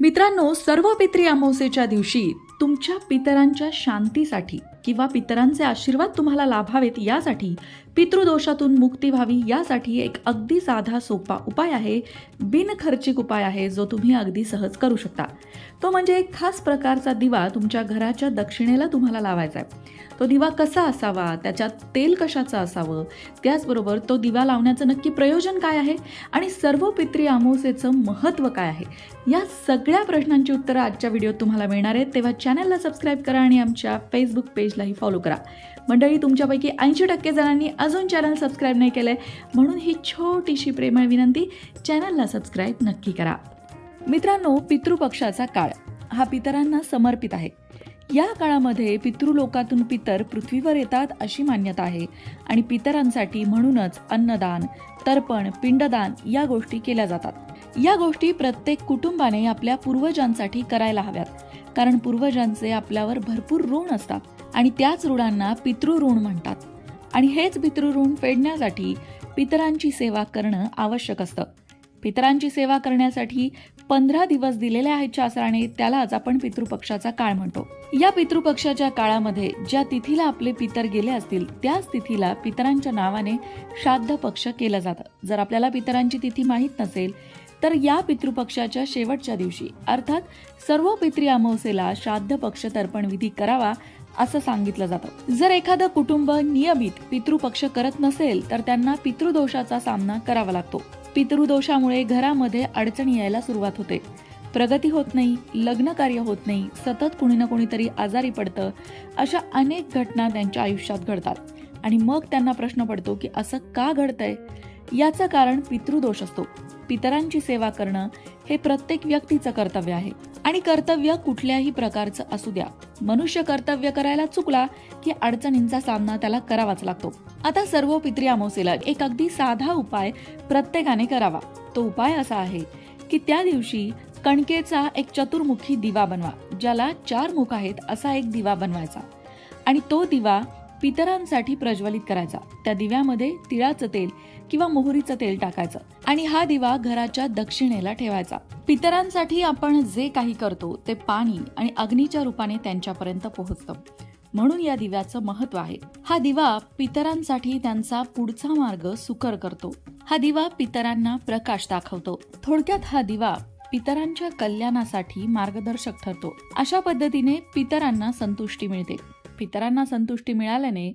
मित्रांनो सर्व पित्री अमावस्येच्या दिवशी तुमच्या पितरांच्या शांतीसाठी किंवा पितरांचे आशीर्वाद तुम्हाला लाभावेत यासाठी पितृदोषातून मुक्ती व्हावी यासाठी एक अगदी साधा सोपा उपाय आहे. बिनखर्चिक उपाय आहे जो तुम्ही अगदी सहज करू शकता. तो म्हणजे एक खास प्रकारचा दिवा तुमच्या घराच्या दक्षिणेला तुम्हाला लावायचा आहे. तो दिवा कसा असावा त्याच्यात तेल कशाचं असावं त्याचबरोबर तो दिवा लावण्याचं नक्की प्रयोजन काय आहे आणि सर्व पित्री अमावस्येचं महत्त्व काय आहे? या सगळ्या प्रश्नांची उत्तरं आजच्या व्हिडिओत तुम्हाला मिळणार आहेत. तेव्हा चॅनलला सबस्क्राईब करा आणि आमच्या फेसबुक पेज पेजलाही फॉलो करा. मंडळी तुमच्यापैकी ऐंशी टक्के जणांनी अजून चॅनल सबस्क्राईब नाही केलं आहे म्हणून ही छोटीशी प्रेमळ विनंती चॅनलला सबस्क्राईब नक्की करा. मित्रांनो पितृपक्षाचा काळ. हा पितरांना समर्पित आहे. या काळामध्ये पितृलोकातून पितर पृथ्वीवर येतात अशी मान्यता आहे. आणि पितरांसाठी म्हणूनच अन्नदान तर्पण पिंडदान या गोष्टी केल्या जातात. या गोष्टी प्रत्येक कुटुंबाने आपल्या पूर्वजांसाठी करायला हव्यात. कारण पूर्वजांचे आपल्यावर भरपूर ऋण असतात. आणि त्याच ऋणांना पितृऋण म्हणतात. आणि हेच पितृऋण फेडण्यासाठी पितरांची सेवा करणं आवश्यक असतं. पितरांची सेवा करण्यासाठी पंधरा दिवस दिलेले आहेत शास्त्राने त्यालाच आपण पितृपक्षाचा काळ म्हणतो. या पितृपक्षाच्या काळामध्ये ज्या तिथीला आपले पितर गेले असतील त्याच तिथीला पितरांच्या नावाने श्राद्ध पक्ष केलं जातं. जर आपल्याला पितरांची तिथी माहीत नसेल तर या पितृपक्षाच्या शेवटच्या दिवशी अर्थात सर्व पितृ अमावसेला श्राद्ध पक्ष तर्पण विधी करावा असं सांगितलं जातं. जर एखादं कुटुंब नियमित पितृपक्ष करत नसेल तर त्यांना पितृदोषाचा सामना करावा लागतो. पितृदोषामुळे घरामध्ये अडचणी यायला सुरुवात होते. प्रगती होत नाही लग्न कार्य होत नाही सतत कुणी ना कोणीतरी आजारी पडतं अशा अनेक घटना त्यांच्या आयुष्यात घडतात. आणि मग त्यांना प्रश्न पडतो की असं का घडतंय? याचं कारण पितृदोष असतो. पितरांची सेवा करणं हे प्रत्येक व्यक्तीचं कर्तव्य आहे. आणि कर्तव्य कुठल्याही प्रकारचं असू द्या. मनुष्य कर्तव्य करायला चुकला की अडचणींचा सामना त्याला करावाच लागतो. आता सर्व पित्री अमावस्येला एक अगदी साधा उपाय प्रत्येकाने करावा. तो उपाय असा आहे की त्या दिवशी कणकेचा एक चतुर्मुखी दिवा बनवा ज्याला चार मुख आहेत असा एक दिवा बनवायचा. आणि तो दिवा पितरांसाठी प्रज्वलित करायचा. त्या दिव्यामध्ये तिळाचं तेल किंवा मोहरीचं तेल टाकायचं आणि हा दिवा घराच्या दक्षिणेला ठेवायचा. पितरांसाठी आपण जे काही करतो ते पाणी आणि अग्नीच्या रूपाने त्यांच्यापर्यंत पोहोचतं. म्हणून या दिव्याचं महत्त्व आहे. हा दिवा पितरांसाठी त्यांचा पुढचा मार्ग सुकर करतो. हा दिवा पितरांना प्रकाश दाखवतो. थोडक्यात हा दिवा पितरांच्या कल्याणासाठी मार्गदर्शक ठरतो. अशा पद्धतीने पितरांना संतुष्टी मिळते. पितरांना संतुष्टी मिळाल्याने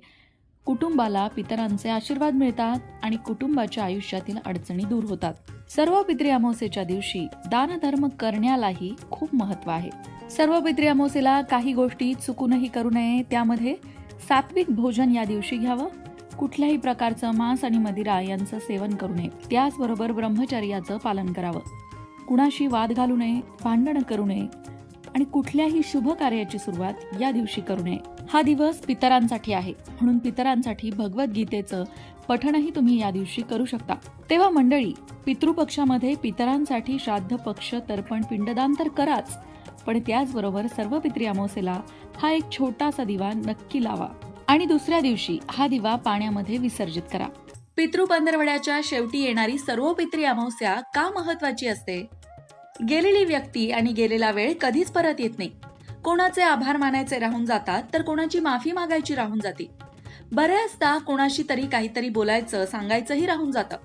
कुटुंबाला पितरांचे आशीर्वाद मिळतात आणि कुटुंबाच्या आयुष्यातील अडचणी दूर होतात. सर्व पित्री अमावस्येच्या दिवशी दानधर्म करण्यालाही खूप महत्त्व आहे. सर्व पित्री अमावस्येला काही गोष्टी चुकूनही करू नये. त्यामध्ये सात्विक भोजन या दिवशी घ्यावं. कुठल्याही प्रकारचं मांस आणि मदिरा यांचं सेवन करू नये. त्याचबरोबर ब्रह्मचर्याचं पालन करावं. कुणाशी वाद घालू नये भांडणं करू नये. आणि कुठल्याही शुभ कार्याची सुरुवात या दिवशी करू नये. हा दिवस पितरांसाठी आहे. म्हणून पितरांसाठी भगवद्गीतेचं पठणही तुम्ही या दिवशी करू शकता. तेव्हा मंडळी पितृपक्षामध्ये पितरांसाठी श्राद्ध पक्ष तर्पण पिंडदान तर कराच पण त्याचबरोबर सर्व पित्री अमावस्येला हा एक छोटासा दिवा नक्की लावा. आणि दुसऱ्या दिवशी हा दिवा पाण्यामध्ये विसर्जित करा. पितृ पंधरवड्याच्या शेवटी येणारी सर्व पित्री अमावस्या का महत्वाची असते? गेलेली व्यक्ती आणि गेलेला वेळ कधीच परत येत नाही. कोणाचे आभार मानायचे राहून जातात तर कोणाची माफी मागायची राहून जाते. बऱ्याचदा कोणाशी तरी काहीतरी बोलायचं सांगायचंही राहून जातं.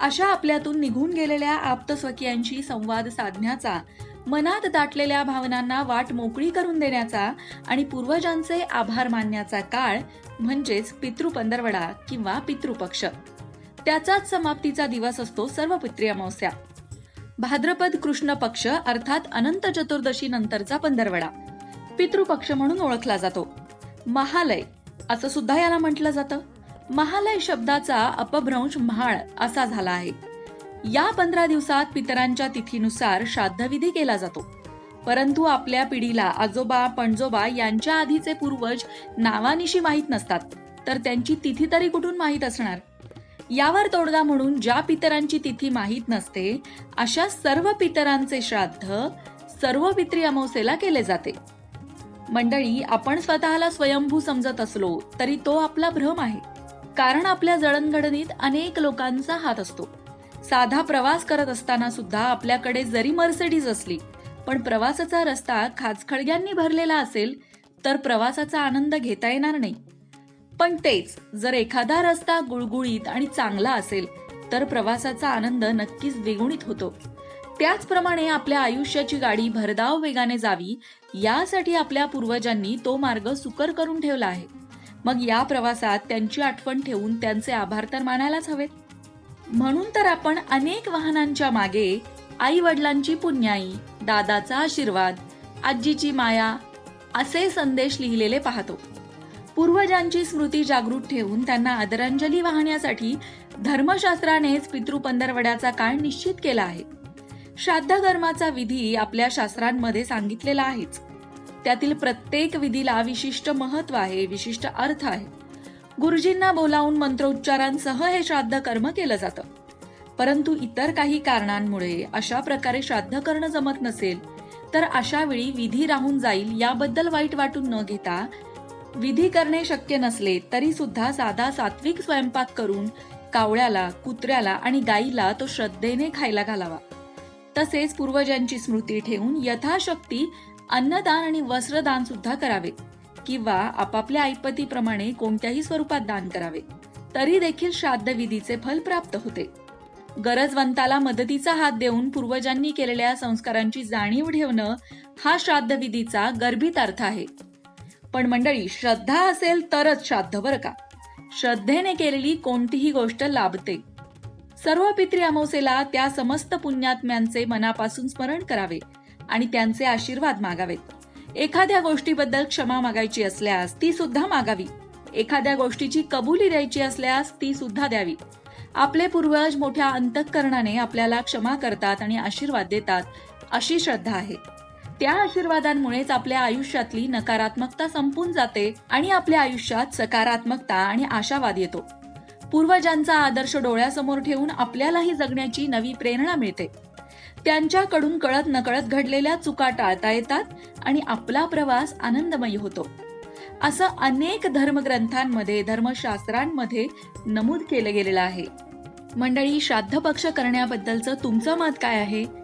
अशा आपल्यातून निघून गेलेल्या आप्तस्वकीयांशी संवाद साधण्याचा मनात दाटलेल्या भावनांना वाट मोकळी करून देण्याचा आणि पूर्वजांचे आभार मानण्याचा काळ म्हणजेच पितृ पंधरवडा किंवा पितृपक्ष. त्याचाच समाप्तीचा दिवस असतो सर्व पित्री अमावस्या भाद्रपद कृष्ण पक्ष अर्थात अनंत चतुर्दशी नंतरचा पंधरवडा. पितृपक्ष म्हणून ओळखला जातो. महालय असं सुद्धा याला म्हटलं जातं. महालय शब्दाचा अपभ्रंश म्हाळ असा झाला आहे. या पंधरा दिवसात पितरांच्या तिथीनुसार श्राद्धविधी केला जातो. परंतु आपल्या पिढीला आजोबा पणजोबा यांच्या आधीचे पूर्वज नावानिशी माहीत नसतात. तर त्यांची तिथी तरी कुठून माहीत असणार? यावर तोडगा म्हणून ज्या पितरांची तिथी माहीत नसते अशा सर्व पितरांचे श्राद्ध सर्व पित्री अमावस्येला केले जाते. मंडळी आपण स्वतःला स्वयंभू समजत असलो तरी तो आपला भ्रम आहे. कारण आपल्या जडणघडणीत अनेक लोकांचा हात असतो. साधा प्रवास करत असताना सुद्धा आपल्याकडे जरी मर्सिडीज असली पण प्रवासाचा रस्ता खाचखळग्यांनी भरलेला असेल तर प्रवासाचा आनंद घेता येणार नाही. पण तेच जर एखादा रस्ता गुळगुळीत आणि चांगला असेल तर प्रवासाचा आनंद नक्कीच द्विगुणित होतो. त्याचप्रमाणे आपल्या आयुष्याची गाडी भरधाव वेगाने जावी यासाठी आपल्या पूर्वजांनी तो मार्ग सुकर करून ठेवला आहे. मग या प्रवासात त्यांची आठवण ठेवून त्यांचे आभार तर मानायलाच हवेत. म्हणून तर आपण अनेक वाहनांच्या मागे आई वडिलांची पुण्याई दादाचा आशीर्वाद आजीची माया असे संदेश लिहिलेले पाहतो. पूर्वजांची स्मृती जागृत ठेवून त्यांना आदरांजली वाहण्यासाठी धर्मशास्त्रानेच पितृपंधरवड्याचा काळ निश्चित केला आहे. श्राद्धकर्माचा विधी आपल्या शास्त्रांमध्ये सांगितलेला आहेच. त्यातील प्रत्येक विधीला विशिष्ट महत्त्व आहे विशिष्ट अर्थ आहे. गुरुजींना बोलावून मंत्रोच्चारांसह हे श्राद्ध कर्म केलं जातं. परंतु इतर काही कारणांमुळे अशा प्रकारे श्राद्ध करणं जमत नसेल तर अशा वेळी विधी राहून जाईल याबद्दल वाईट वाटून न घेता विधी करणे शक्य नसले तरी सुद्धा साधा सात्विक स्वयंपाक करून कावळ्याला कुत्र्याला आणि गाईला तो श्रद्धेने खायला घालावा. तसेच पूर्वजांची स्मृती ठेवून यथाशक्ती अन्नदान आणि वस्त्रदान सुद्धा करावे किंवा आपापल्या ऐपतीप्रमाणे कोणत्याही स्वरूपात दान करावे. तरी देखील श्राद्ध विधीचे फल प्राप्त होते. गरजवंताला मदतीचा हात देऊन पूर्वजांनी केलेल्या संस्कारांची जाणीव ठेवणं हा श्राद्ध विधीचा गर्भित अर्थ आहे. पण मंडळी श्रद्धा असेल तरच श्राद्ध बरं का? श्रद्धेने केलेली कोणतीही गोष्ट लाभते. सर्व पित्री अमावसेला त्या समस्त पुण्यात्म्यांचे मनापासून स्मरण करावे आणि त्यांचे आशीर्वाद मागावेत. एखाद्या गोष्टीबद्दल क्षमा मागायची असल्यास ती सुद्धा मागावी. एखाद्या गोष्टीची कबुली द्यायची असल्यास ती सुद्धा द्यावी. आपले पूर्वज मोठ्या अंतःकरणाने आपल्याला क्षमा करतात आणि आशीर्वाद देतात अशी श्रद्धा आहे. त्या आशीर्वादांमुळेच आपल्या आयुष्यातली नकारात्मकता संपून जाते आणि आपल्या आयुष्यात सकारात्मकता आणि आशावाद येतो. पूर्वजांचा आदर्श डोळ्यासमोर ठेवून आपल्यालाही जगण्याची नवी प्रेरणा मिळते. त्यांच्याकडून कळत नकळत घडलेल्या चुका टाळता येतात आणि आपला प्रवास आनंदमयी होतो. असं अनेक धर्मग्रंथांमध्ये धर्मशास्त्रांमध्ये नमूद केलं गेलेलं आहे. मंडळी श्राद्ध पक्ष करण्याबद्दलचं तुमचं मत काय आहे?